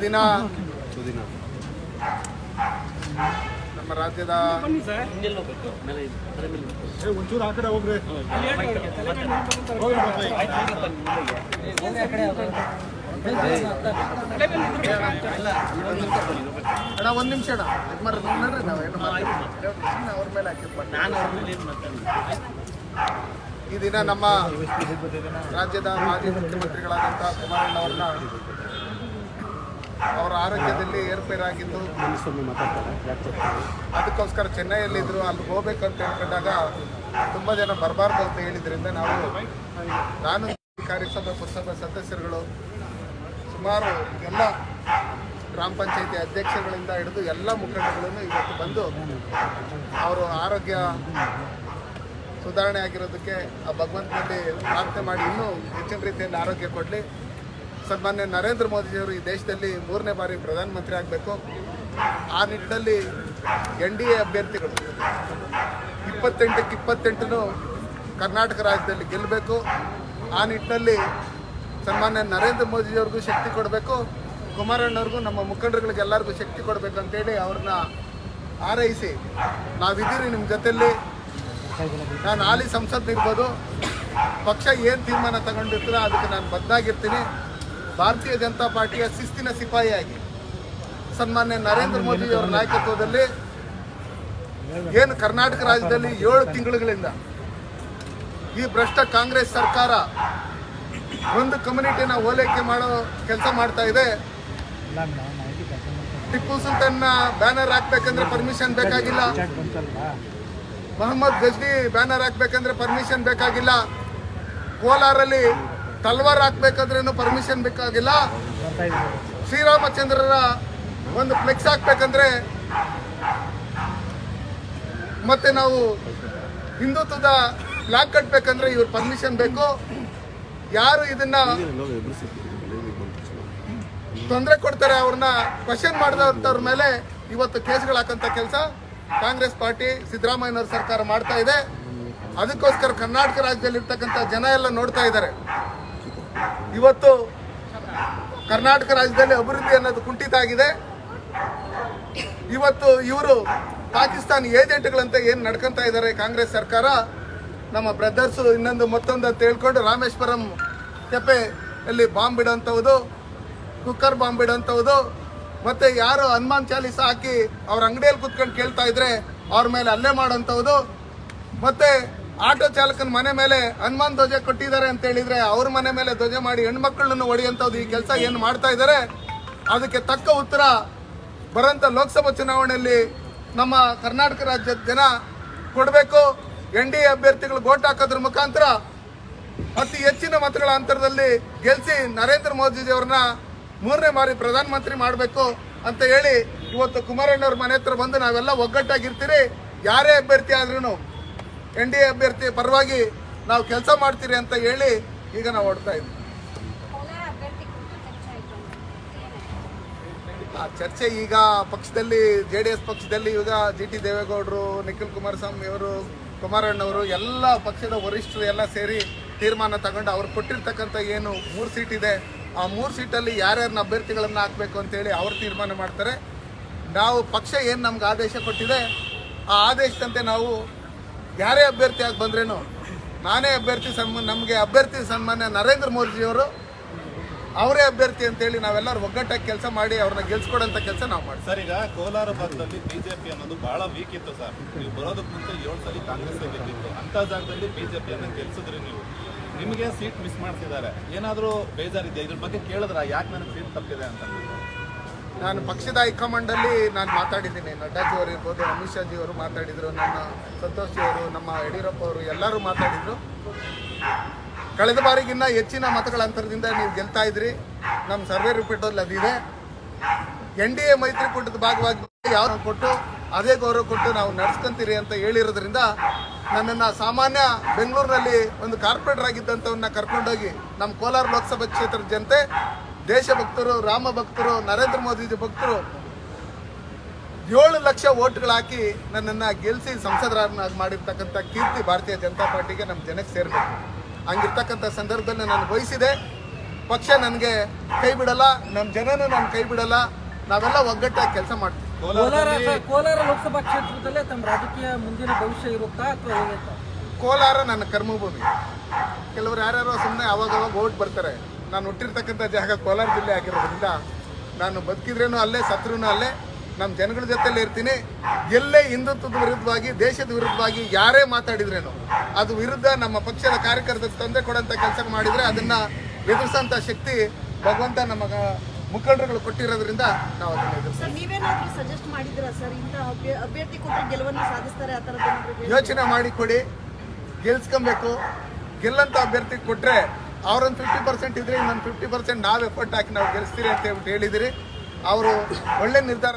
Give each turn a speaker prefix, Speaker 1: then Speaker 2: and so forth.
Speaker 1: ದಿನ ನಮ್ಮ ರಾಜ್ಯದ
Speaker 2: ಒಂಚೂರು ಆ ಕಡೆ ಹೋಗ್ರಿ
Speaker 1: ಅಣ್ಣ ಒಂದು ನಿಮಿಷ ಅಣ್ಣ ಇದು ಮಾಡ್ರಿ ನೋಡ್ರಿ ನಾವು ಏನು ಮಾತಾಡ್ತೀವಿ. ಸುಮ್ನೆ ಅವ್ರ ಮೇಲೆ. ಈ ದಿನ ನಮ್ಮ ರಾಜ್ಯದ ಮಾಜಿ ಮುಖ್ಯಮಂತ್ರಿಗಳಾದಂಥ ಕುಮಾರಣ್ಣವ್ರನ್ನ ಅವರ ಆರೋಗ್ಯದಲ್ಲಿ ಏರ್ಪೇರಾಗಿದ್ದು ಅದಕ್ಕೋಸ್ಕರ ಚೆನ್ನೈಯಲ್ಲಿದ್ದರು ಅಲ್ಲಿ ಹೋಗ್ಬೇಕು ಅಂತ ಹೇಳ್ಕೊಂಡಾಗ ತುಂಬ ಜನ ಬರಬಾರ್ದು ಅಂತ ಹೇಳಿದ್ರಿಂದ ನಾವು ನಾನು ಕಾರ್ಯಸಭೆ ಪುರಸಭಾ ಸದಸ್ಯರುಗಳು ಸುಮಾರು ಎಲ್ಲ ಗ್ರಾಮ ಪಂಚಾಯತಿ ಅಧ್ಯಕ್ಷಗಳಿಂದ ಹಿಡಿದು ಎಲ್ಲ ಮುಖಂಡಗಳನ್ನು ಇವತ್ತು ಬಂದು ಅವರು ಆರೋಗ್ಯ ಸುಧಾರಣೆ ಆಗಿರೋದಕ್ಕೆ ಆ ಭಗವಂತನಲ್ಲಿ ಪ್ರಾರ್ಥನೆ ಮಾಡಿ ಇನ್ನೂ ಹೆಚ್ಚಿನ ರೀತಿಯಲ್ಲಿ ಆರೋಗ್ಯ ಕೊಡಲಿ. ಸನ್ಮಾನ್ಯ ನರೇಂದ್ರ ಮೋದಿಜಿಯವರು ಈ ದೇಶದಲ್ಲಿ ಮೂರನೇ ಬಾರಿ ಪ್ರಧಾನಮಂತ್ರಿ ಆಗಬೇಕು. ಆ ನಿಟ್ಟಿನಲ್ಲಿ ಎನ್ ಡಿ ಎ ಅಭ್ಯರ್ಥಿಗಳು ಇಪ್ಪತ್ತೆಂಟಕ್ಕೆ ಇಪ್ಪತ್ತೆಂಟು ಕರ್ನಾಟಕ ರಾಜ್ಯದಲ್ಲಿ ಗೆಲ್ಲಬೇಕು. ಆ ನಿಟ್ಟಿನಲ್ಲಿ ಸನ್ಮಾನ್ಯ ನರೇಂದ್ರ ಮೋದಿಯವ್ರಿಗೂ ಶಕ್ತಿ ಕೊಡಬೇಕು. ಕುಮಾರಣ್ಣವ್ರಿಗೂ ನಮ್ಮ ಮುಖಂಡರುಗಳಿಗೆ ಎಲ್ಲರಿಗೂ ಶಕ್ತಿ ಕೊಡಬೇಕು ಅಂತೇಳಿ ಅವ್ರನ್ನ ಹಾರೈಸಿ ನಾವಿದ್ದೀರಿ ನಿಮ್ಮ ಜೊತೆಯಲ್ಲಿ. ನಾನು ಹಾಲಿ ಸಂಸತ್ ಇರ್ಬೋದು ಪಕ್ಷ ಏನು ತೀರ್ಮಾನ ತಗೊಂಡಿರ್ತೀರ ಅದಕ್ಕೆ ನಾನು ಬದ್ಧಾಗಿರ್ತೀನಿ ಭಾರತೀಯ ಜನತಾ ಪಾರ್ಟಿಯ ಶಿಸ್ತಿನ ಸಿಪಾಯಿಯಾಗಿ ಸನ್ಮಾನ್ಯ ನರೇಂದ್ರ ಮೋದಿ ಅವರ ನಾಯಕತ್ವದಲ್ಲಿ ಏನು ಕರ್ನಾಟಕ ರಾಜ್ಯದಲ್ಲಿ ಏಳು ತಿಂಗಳುಗಳಿಂದ ಈ ಭ್ರಷ್ಟ ಕಾಂಗ್ರೆಸ್ ಸರ್ಕಾರ ಒಂದು ಕಮ್ಯುನಿಟಿನ ಓಲೈಕೆ ಮಾಡೋ ಕೆಲಸ ಮಾಡ್ತಾ ಇದೆ. ಟಿಪ್ಪು ಸುಲ್ತಾನ್ನ ಬ್ಯಾನರ್ ಹಾಕ್ಬೇಕಂದ್ರೆ ಪರ್ಮಿಷನ್ ಬೇಕಾಗಿಲ್ಲ. ಮೊಹಮ್ಮದ್ ಗಜ್ನಿ ಬ್ಯಾನರ್ ಹಾಕ್ಬೇಕಂದ್ರೆ ಪರ್ಮಿಷನ್ ಬೇಕಾಗಿಲ್ಲ. ಕೋಲಾರಲ್ಲಿ ತಲ್ವಾರ್ ಹಾಕ್ಬೇಕಂದ್ರೇನು ಪರ್ಮಿಷನ್ ಬೇಕಾಗಿಲ್ಲ? ಶ್ರೀರಾಮಚಂದ್ರರ ಒಂದು ಫ್ಲೆಕ್ಸ್ ಹಾಕ್ಬೇಕಂದ್ರೆ ಮತ್ತೆ ನಾವು ಹಿಂದುತ್ವದ ಬ್ಲಾಕ್ ಕಟ್ಬೇಕಂದ್ರೆ ಇವ್ರ ಪರ್ಮಿಷನ್ ಬೇಕು. ಯಾರು ಇದನ್ನ ತೊಂದರೆ ಕೊಡ್ತಾರೆ ಅವ್ರನ್ನ ಕ್ವಶನ್ ಮಾಡಿದಂಥವ್ರ ಮೇಲೆ ಇವತ್ತು ಕೇಸ್ಗಳು ಹಾಕಂತ ಕೆಲಸ. ಕಾಂಗ್ರೆಸ್ ಪಾರ್ಟಿ ಸಿದ್ದರಾಮಯ್ಯನವ್ರ ಸರ್ಕಾರ ಮಾಡ್ತಾ ಇದೆ. ಅದಕ್ಕೋಸ್ಕರ ಕರ್ನಾಟಕ ರಾಜ್ಯದಲ್ಲಿ ಇರ್ತಕ್ಕಂಥ ಜನ ಎಲ್ಲ ನೋಡ್ತಾ ಇದ್ದಾರೆ. ಇವತ್ತು ಕರ್ನಾಟಕ ರಾಜ್ಯದಲ್ಲಿ ಅಭಿವೃದ್ಧಿ ಅನ್ನೋದು ಕುಂಠಿತ ಆಗಿದೆ. ಇವತ್ತು ಇವರು ಪಾಕಿಸ್ತಾನ ಏಜೆಂಟ್ಗಳಂತೆ ಏನು ನಡ್ಕೊಂತ ಇದ್ದಾರೆ ಕಾಂಗ್ರೆಸ್ ಸರ್ಕಾರ, ನಮ್ಮ ಬ್ರದರ್ಸು ಇನ್ನೊಂದು ಮತ್ತೊಂದು ಅಂತ ಹೇಳ್ಕೊಂಡು ರಾಮೇಶ್ವರಂ ಅಲ್ಲಿ ಬಾಂಬ್ ಇಡೋಂಥವ್ದು ಕುಕ್ಕರ್ ಬಾಂಬ್ ಇಡೋಂಥವ್ದು ಮತ್ತೆ ಯಾರು ಹನುಮಾನ್ ಚಾಲೀಸ ಹಾಕಿ ಅವ್ರ ಅಂಗಡಿಯಲ್ಲಿ ಕುತ್ಕೊಂಡು ಕೇಳ್ತಾ ಇದ್ರೆ ಅವ್ರ ಮೇಲೆ ಹಲ್ಲೆ ಮಾಡೋಂಥವ್ದು, ಮತ್ತೆ ಆಟೋ ಚಾಲಕನ ಮನೆ ಮೇಲೆ ಹನುಮಾನ್ ಧ್ವಜ ಕೊಟ್ಟಿದ್ದಾರೆ ಅಂತ ಹೇಳಿದ್ರೆ ಅವ್ರ ಮನೆ ಮೇಲೆ ಧ್ವಜ ಮಾಡಿ ಹೆಣ್ಮಕ್ಳನ್ನು ಹೊಡೆಯುವಂಥದ್ದು ಈ ಕೆಲಸ ಏನು ಮಾಡ್ತಾ ಇದ್ದಾರೆ ಅದಕ್ಕೆ ತಕ್ಕ ಉತ್ತರ ಬರೋಂಥ ಲೋಕಸಭಾ ಚುನಾವಣೆಯಲ್ಲಿ ನಮ್ಮ ಕರ್ನಾಟಕ ರಾಜ್ಯದ ಜನ ಕೊಡಬೇಕು. ಎನ್ ಡಿ ಎ ಅಭ್ಯರ್ಥಿಗಳು ಓಟ್ ಹಾಕೋದ್ರ ಮುಖಾಂತರ ಅತಿ ಹೆಚ್ಚಿನ ಮತಗಳ ಅಂತರದಲ್ಲಿ ಗೆಲ್ಲಿಸಿ ನರೇಂದ್ರ ಮೋದಿಜಿಯವ್ರನ್ನ ಮೂರನೇ ಬಾರಿ ಪ್ರಧಾನಮಂತ್ರಿ ಮಾಡಬೇಕು ಅಂತ ಹೇಳಿ ಇವತ್ತು ಕುಮಾರಣ್ಣವ್ರ ಮನೆ ಹತ್ರ ಬಂದು ನಾವೆಲ್ಲ ಒಗ್ಗಟ್ಟಾಗಿರ್ತೀರಿ. ಯಾರೇ ಅಭ್ಯರ್ಥಿ ಆದ್ರೂ ಎನ್ ಡಿ ಎ ಅಭ್ಯರ್ಥಿ ಪರವಾಗಿ ನಾವು ಕೆಲಸ ಮಾಡ್ತೀರಿ ಅಂತ ಹೇಳಿ ಈಗ ನಾವು ಹೊಡ್ತಾ
Speaker 3: ಇದ್ದೀವಿ.
Speaker 1: ಆ ಚರ್ಚೆ ಈಗ ಪಕ್ಷದಲ್ಲಿ ಜೆ ಡಿ ಎಸ್ ಪಕ್ಷದಲ್ಲಿ ಈಗ ಜಿ ಟಿ ದೇವೇಗೌಡರು ನಿಖಿಲ್ ಕುಮಾರಸ್ವಾಮಿ ಅವರು ಕುಮಾರಣ್ಣವರು ಎಲ್ಲ ಪಕ್ಷದ ವರಿಷ್ಠರು ಎಲ್ಲ ಸೇರಿ ತೀರ್ಮಾನ ತಗೊಂಡು ಅವ್ರು ಕೊಟ್ಟಿರ್ತಕ್ಕಂಥ ಏನು ಮೂರು ಸೀಟ್ ಇದೆ ಆ ಮೂರು ಸೀಟಲ್ಲಿ ಯಾರ್ಯಾರನ್ನ ಅಭ್ಯರ್ಥಿಗಳನ್ನು ಹಾಕಬೇಕು ಅಂತೇಳಿ ಅವ್ರು ತೀರ್ಮಾನ ಮಾಡ್ತಾರೆ. ನಾವು ಪಕ್ಷ ಏನು ನಮ್ಗೆ ಆದೇಶ ಕೊಟ್ಟಿದೆ ಆ ಆದೇಶದಂತೆ ನಾವು ಯಾರೇ ಅಭ್ಯರ್ಥಿ ಆಗಿ ಬಂದ್ರೇನು, ನಾನೇ ಅಭ್ಯರ್ಥಿ ಸನ್ಮಾನ ನಮಗೆ ಅಭ್ಯರ್ಥಿ ಸನ್ಮಾನ್ಯ ನರೇಂದ್ರ ಮೋದಿಜಿಯವರು ಅವರೇ ಅಭ್ಯರ್ಥಿ ಅಂತೇಳಿ ನಾವೆಲ್ಲರೂ ಒಗ್ಗಟ್ಟಾಗಿ ಕೆಲಸ ಮಾಡಿ ಅವ್ರನ್ನ ಗೆಲ್ಸ್ಕೊಡೋಂಥ ಕೆಲಸ ನಾವು ಮಾಡಿ
Speaker 4: ಸರ್, ಈಗ ಕೋಲಾರ ಭಾಗದಲ್ಲಿ ಬಿಜೆಪಿ ಅನ್ನೋದು ಬಹಳ ವೀಕ್ ಇತ್ತು ಸರ್. ನೀವು ಬರೋದಕ್ಕೆ ಮುಂಚೆ ಏಳು ಸಲ ಕಾಂಗ್ರೆಸ್ ಗೆದ್ದಿತ್ತು. ಅಂತ ಜಾಗದಲ್ಲಿ ಬಿಜೆಪಿಯನ್ನು ಗೆಲ್ಸಿದ್ರಿ ನೀವು. ನಿಮಗೆ ಸೀಟ್ ಮಿಸ್ ಮಾಡ್ತಿದ್ದಾರೆ ಏನಾದರೂ ಬೇಜಾರಿದೆ ಇದ್ರ ಬಗ್ಗೆ ಕೇಳಿದ್ರ? ಯಾಕೆ ನನಗೆ ಸೀಟ್ ತಪ್ಪಿದೆ ಅಂತ?
Speaker 1: ನಾನು ಪಕ್ಷದ ಹೈಕಮಾಂಡಲ್ಲಿ ನಾನು ಮಾತಾಡಿದ್ದೀನಿ. ನಡ್ಡಾಜಿ ಅವರು ಇರ್ಬೋದು, ಅಮಿತ್ ಶಾ ಅವರು ಮಾತಾಡಿದರು, ನನ್ನ ಸಂತೋಷ್ ಅವರು, ನಮ್ಮ ಯಡಿಯೂರಪ್ಪ ಅವರು ಎಲ್ಲರೂ ಮಾತಾಡಿದರು. ಕಳೆದ ಬಾರಿಗಿನ್ನ ಹೆಚ್ಚಿನ ಮತಗಳ ಅಂತರದಿಂದ ನೀವು ಗೆಲ್ತಾ ಇದ್ರಿ. ನಮ್ಮ ಸರ್ವೆ ರಿಪೋರ್ಟಲ್ಲಿ ಅದಿದೆ ಎನ್ ಡಿ ಎ ಮೈತ್ರಿಕೂಟದ ಭಾಗವಾಗಿ ಯಾವ ಕೊಟ್ಟು ಅದೇ ಗೌರವ ಕೊಟ್ಟು ನಾವು ನಡೆಸ್ಕೊಂತೀರಿ ಅಂತ ಹೇಳಿರೋದ್ರಿಂದ ನನ್ನನ್ನು ಸಾಮಾನ್ಯ ಬೆಂಗಳೂರಿನಲ್ಲಿ ಒಂದು ಕಾರ್ಪೊರೇಟರ್ ಆಗಿದ್ದಂಥವನ್ನ ಕರ್ಕೊಂಡೋಗಿ ನಮ್ಮ ಕೋಲಾರ ಲೋಕಸಭಾ ಕ್ಷೇತ್ರದ ಜನತೆ ದೇಶಭಕ್ತರು ರಾಮ ಭಕ್ತರು ನರೇಂದ್ರ ಮೋದಿಜಿ ಭಕ್ತರು ಏಳು ಲಕ್ಷ ಓಟ್ಗಳು ಹಾಕಿ ನನ್ನನ್ನು ಗೆಲ್ಲಿಸಿ ಸಂಸದರನ್ನಾಗಿ ಮಾಡಿರ್ತಕ್ಕಂಥ ಕೀರ್ತಿ ಭಾರತೀಯ ಜನತಾ ಪಾರ್ಟಿಗೆ ನಮ್ಮ ಜನಕ್ಕೆ ಸೇರಬೇಕು. ಹಂಗಿರ್ತಕ್ಕಂಥ ಸಂದರ್ಭದಲ್ಲಿ ನಾನು ಬಯಸಿದೆ ಪಕ್ಷ ನನಗೆ ಕೈ ಬಿಡಲ್ಲ ನಮ್ಮ ಜನನೂ ನಾನು ಕೈ ಬಿಡಲ್ಲ. ನಾವೆಲ್ಲ ಒಗ್ಗಟ್ಟಾಗಿ ಕೆಲಸ ಮಾಡ್ತೀವಿ.
Speaker 5: ಕೋಲಾರ ಕೋಲಾರ ಲೋಕಸಭಾ ಕ್ಷೇತ್ರದಲ್ಲೇ ತಮ್ಮ ರಾಜಕೀಯ ಮುಂದಿನ ಭವಿಷ್ಯ ಇರುತ್ತಾ ಅಥವಾ
Speaker 1: ಕೋಲಾರ ನನ್ನ ಕರ್ಮಭೂಮಿ. ಕೆಲವರು ಯಾರ್ಯಾರೋ ಸುಮ್ಮನೆ ಅವಾಗವಾಗ ಅವಾಗ ಓಟ್ ಬರ್ತಾರೆ. ನಾನು ಹುಟ್ಟಿರ್ತಕ್ಕಂಥ ಜಾಗ ಕೋಲಾರ ಜಿಲ್ಲೆ ಆಗಿರೋದ್ರಿಂದ ನಾನು ಬದುಕಿದ್ರೇನು ಅಲ್ಲೇ ಸತ್ರೂ ಅಲ್ಲೇ ನಮ್ಮ ಜನಗಳ ಜೊತೆಲೇ ಇರ್ತೀನಿ. ಎಲ್ಲೇ ಹಿಂದುತ್ವದ ವಿರುದ್ಧವಾಗಿ ದೇಶದ ವಿರುದ್ಧವಾಗಿ ಯಾರೇ ಮಾತಾಡಿದ್ರೇನು ಅದು ವಿರುದ್ಧ ನಮ್ಮ ಪಕ್ಷದ ಕಾರ್ಯಕರ್ತರು ತೊಂದರೆ ಕೊಡೋಂಥ ಕೆಲಸ ಮಾಡಿದರೆ ಅದನ್ನು ಎದುರಿಸೋಂಥ ಶಕ್ತಿ ಭಗವಂತ ನಮ್ಮ ಮುಖಂಡರುಗಳು ಕೊಟ್ಟಿರೋದ್ರಿಂದ ನಾವು ಅದನ್ನು
Speaker 6: ಸರ್ ನೀವೇನಾದ್ರೂ ಸಜೆಸ್ಟ್ ಮಾಡಿದಿರಾ ಸರ್? ಇಂಥ ಅಭ್ಯರ್ಥಿ ಕೊಟ್ಟರೆ ಗೆಲುವನ್ನು ಸಾಧಿಸ್ತಾರೆ ಆ ಥರದ್ದು ಏನಾದ್ರು
Speaker 1: ಯೋಚನೆ ಮಾಡಿ ಕೊಡಿ. ಗೆಲ್ಸ್ಕೊಬೇಕು. ಗೆಲ್ಲಂಥ ಅಭ್ಯರ್ಥಿ ಕೊಟ್ಟರೆ ಅವ್ರೊಂದು ಫಿಫ್ಟಿ ಪರ್ಸೆಂಟ್ ಇದ್ರೆ ಇನ್ನೊಂದು ಫಿಫ್ಟಿ ಪರ್ಸೆಂಟ್ ನಾವು ಎಫರ್ಟ್ ಹಾಕಿ ನಾವು ಗೆಲ್ಸ್ತೀರಿ ಅಂತ ಹೇಳ್ಬಿಟ್ಟು ಹೇಳಿದಿರಿ. ಅವರು ಒಳ್ಳೆ ನಿರ್ಧಾರ